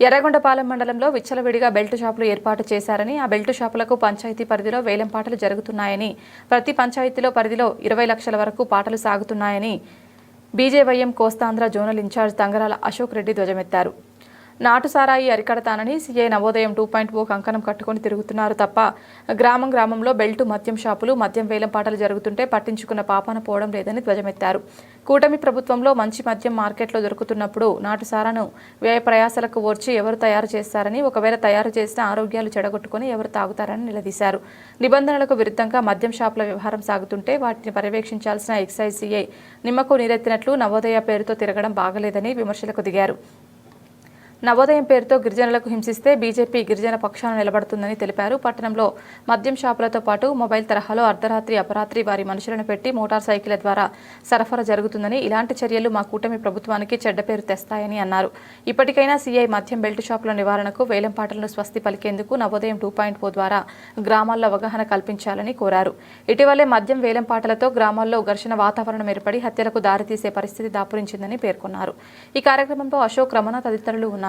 ఎర్రగొండపాలెం మండలంలో విచ్చలవిడిగా బెల్ట్ షాపులు ఏర్పాటు చేశారని ఆ బెల్ట్ షాపులకు పంచాయతీ పరిధిలో వేలం పాటలు జరుగుతున్నాయని ప్రతి పంచాయతీలో పరిధిలో ఇరవై లక్షల వరకు పాటలు సాగుతున్నాయని BJYM Kostandhra zonal incharge Tangarala Ashok Reddy ధ్వజమెత్తారు. నాటు సారాయి అరికడతానని CI Navodayam two point O కంకణం కట్టుకొని తిరుగుతున్నారు తప్ప గ్రామం గ్రామంలో బెల్టు మద్యం షాపులు మద్యం వేలం పాటలు జరుగుతుంటే పట్టించుకున్న పాపాన పోవడం లేదని ధ్వజమెత్తారు. కూటమి ప్రభుత్వంలో మంచి మద్యం మార్కెట్లో దొరుకుతున్నప్పుడు నాటు సారాను వ్యయ ప్రయాసలకు ఓర్చి ఎవరు తయారు చేస్తారని ఒకవేళ తయారు చేసిన ఆరోగ్యాలు చెడగొట్టుకుని ఎవరు తాగుతారని నిలదీశారు. నిబంధనలకు విరుద్ధంగా మద్యం షాపుల వ్యవహారం సాగుతుంటే వాటిని పర్యవేక్షించాల్సిన ఎక్సైజ్ సీఐ నిమ్మకు నీరెత్తినట్లు నవోదయ పేరుతో తిరగడం బాగలేదని విమర్శలకు దిగారు. నవోదయం పేరుతో గిరిజనులకు హింసిస్తే బీజేపీ గిరిజన పక్షాన నిలబడుతుందని తెలిపారు. పట్టణంలో మద్యం షాపులతో పాటు మొబైల్ తరహాలో అర్ధరాత్రి అపరాత్రి వారి మనుషులను పెట్టి మోటార్ సైకిళ్ళ ద్వారా సరఫరా జరుగుతుందని ఇలాంటి చర్యలు మా కూటమి ప్రభుత్వానికి చెడ్డ పేరు తెస్తాయని అన్నారు. ఇప్పటికైనా సీఐ మద్యం బెల్ట్ షాపుల నివారణకు వేలం పాటలను స్వస్తి పలికేందుకు నవోదయం టూ పాయింట్ ఫోర్ ద్వారా గ్రామాల్లో అవగాహన కల్పించాలని కోరారు. ఇటీవలే మద్యం వేలం పాటలతో గ్రామాల్లో ఘర్షణ వాతావరణం ఏర్పడి హత్యలకు దారితీసే పరిస్థితి దాపురించిందని పేర్కొన్నారు. ఈ కార్యక్రమంలో అశోక్ రమణ తదితరులు ఉన్నారు.